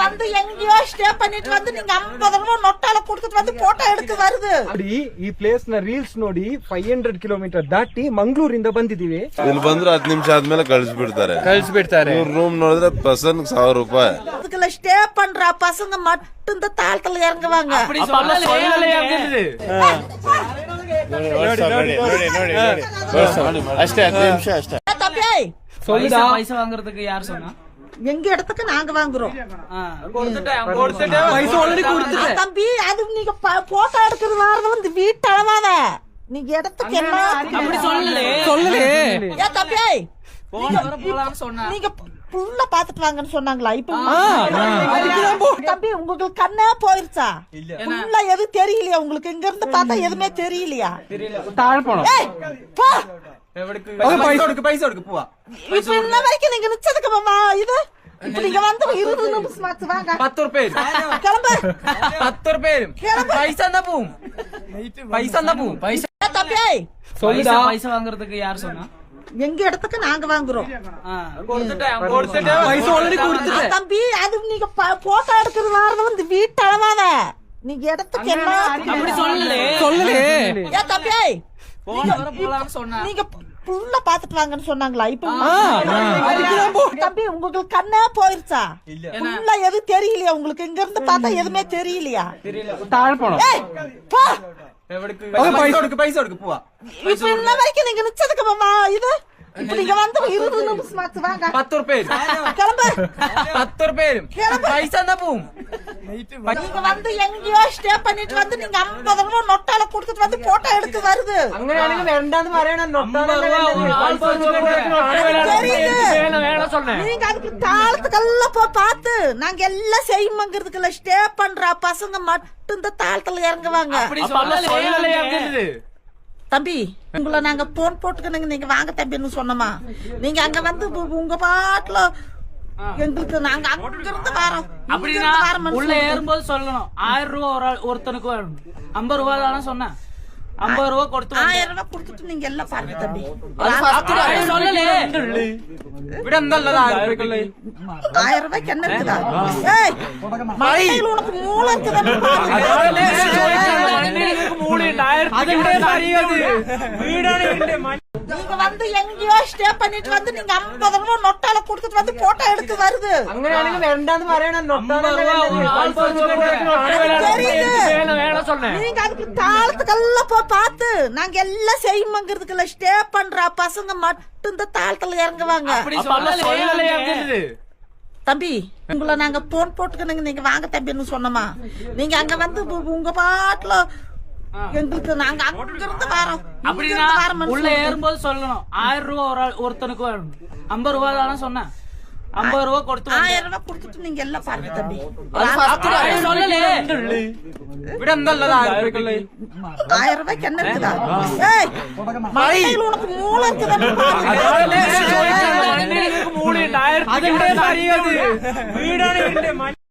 வந்து எங்கேயோ ஸ்டே பண்ணிட்டு வந்து நீங்க ஐம்பது ரூபா நொட்டால கொடுத்துட்டு வந்து போட்டோ எடுக்க வருது ನೋಡಿ ಈ ಪ್ಲೇಸ್ ನ ರೀಲ್ಸ್ ನೋಡಿ ಫೈವ್ ಹಂಡ್ರೆಡ್ ಕಿಲೋಮೀಟರ್ ದಾಟಿ ಮಂಗಳೂರಿಂದ ಬಂದಿದೀವಿ ಇಲ್ಲಿ ಬಂದ್ರೆ ಹತ್ತು ನಿಮಿಷ ಆದ್ಮೇಲೆ ಕಳಿಸ್ಬಿಡ್ತಾರೆ ಕಳ್ಸಿಬಿಡ್ತಾರೆ ಇವ್ರ ರೂಮ್ ನೋಡಿದ್ರೆ ಪರ್ಸನ್ ಸಾವಿರ ರೂಪಾಯಿ அதுக்குள்ள ஸ்டே பண்ற பசங்க மட்டும் தான் தாளத்துல இறங்குவாங்க ಅಷ್ಟೇ ಹತ್ತು ನಿಮಿಷ ಅಷ್ಟೇ ஏ தம்பி பைசா பைசா வாங்குறதுக்கு யார் சொன்னா எங்க இடத்துக்கு நாங்க வாங்குறோம். தம்பி அது நீங்க போட்டோ எடுக்கிறது வாரது வந்து வீட்டளவாத. நீங்க இடத்துக்கு என்ன சொல்லல. சொல்லல. ஏன் தம்பி நீங்க புள்ள பாத்துட்டு வாங்கன்னு சொன்னாங்களா? இப்ப தம்பி உங்களுக்கு கண்ணே போயிருச்சா? புள்ள எதுவும் தெரியலையா உங்களுக்கு? இங்க இருந்து பார்த்தா எதுவுமே தெரியலையா? தாழ்பணம் പൈസ കൊടുക്ക് പൈസ കൊടുക്ക് പോവാ. നിങ്ങൾ നിച്ചതൊക്കെ ഇത് പൈസ എന്നാ പോവും. പൈസ എന്നാ പോവും. പൈസ சொல்லுடா பைசா வாங்குறதுக்கு யார் எங்க இடத்துக்கு நாங்க வாங்குறோம் தம்பி அது நீங்க போட்டோ எடுக்கிறது வாரது வந்து வீட்டு அளவாத நீங்க இடத்துக்கு என்ன சொல்லு சொல்லு ஏ தம்பி சொன்னாங்களா? இப்ப உங்களுக்கு கண்ணா போயிருச்சா? ஃபுல்லா தெரியலையா உங்களுக்கு? இங்க பார்த்தா எதுவுமே தெரியலையா? நீங்க நிச்சயத்துக்கு இப்ப நீங்க வந்து இருபது நிமிஷம் ஆச்சு வாங்க പത്ത് റുപ്യ വരും கிளம்பு പത്ത് റുപ്യ വരും പൈസ എന്നാ പോവും நீங்க வந்து எங்கேயோ ஸ்டே பண்ணிட்டு வந்து நீங்க ஐம்பது ரூபா நொட்டால கொடுத்துட்டு வந்து போட்டோ எடுக்க வருது അങ്ങനെയാണെങ്കിൽ വേണ്ടെന്ന് പറയണം தெரியுது. நீங்க அதுக்கு தாளத்துக்கெல்லாம் போ பார்த்து நாங்க எல்லாம் செய்யுமங்கிறதுக்குள்ள ஸ்டே பண்ற பசங்க மட்டும் தான் தாளத்துல இறங்குவாங்க அப்படி சொல்லலே தம்பி உங்களை நாங்க போன் போட்டுக்கணுங்க. நீங்க வாங்க தம்பின்னு சொன்னோமா? நீங்க அங்க வந்து உங்க பாட்டுல எங்களுக்கு நாங்க அங்கிருந்து வரோம். அப்படின்னா உள்ள ஏறும்போது சொல்லணும். ஆயிரம் ரூபா ஒரு ஒருத்தனுக்கு வரும் ஐம்பது ரூபா தானே சொன்னேன். ஐம்பது ரூபா கொடுத்து ஆயிரம் ரூபா நீங்க எல்லாம் பாருங்க தம்பி. சொல்லல. விட ஆயிரம் ரூபாய்க்கு உனக்கு மூளை நீங்க வந்து எங்கேயோ ஸ்டே பண்ணிட்டு வந்து நீங்க ஐம்பது ரூபா நொட்டால கொடுத்துட்டு வந்து போட்டோ எடுத்து வருது. நீங்க அதுக்கு தாளத்துக்கெல்லாம் போய் பார்த்து நாங்க எல்லாம் செய்யுமங்கிறதுக்குள்ள ஸ்டே பண்ற பசங்க மட்டும் இந்த தாளத்துல இறங்குவாங்க. தம்பி உங்களை நாங்க போன் போட்டுக்கணுங்க நீங்க வாங்க தம்பின்னு சொன்னோமா? நீங்க அங்க வந்து உங்க பாட்டுல எங்களுக்கு நாங்க அங்கிருந்து வரோம். அப்படின்னா உள்ள ஏறும்போது சொல்லணும். ஆயிரம் ரூபாய் ஒரு ஒருத்தனுக்கு வரும். ஐம்பது ரூபா தானே சொன்னேன். ஐம்பது ரூபா ரூபாய் கொடுத்துட்டு நீங்க எல்லாம் பாருங்க தம்பி. ஆயிரம்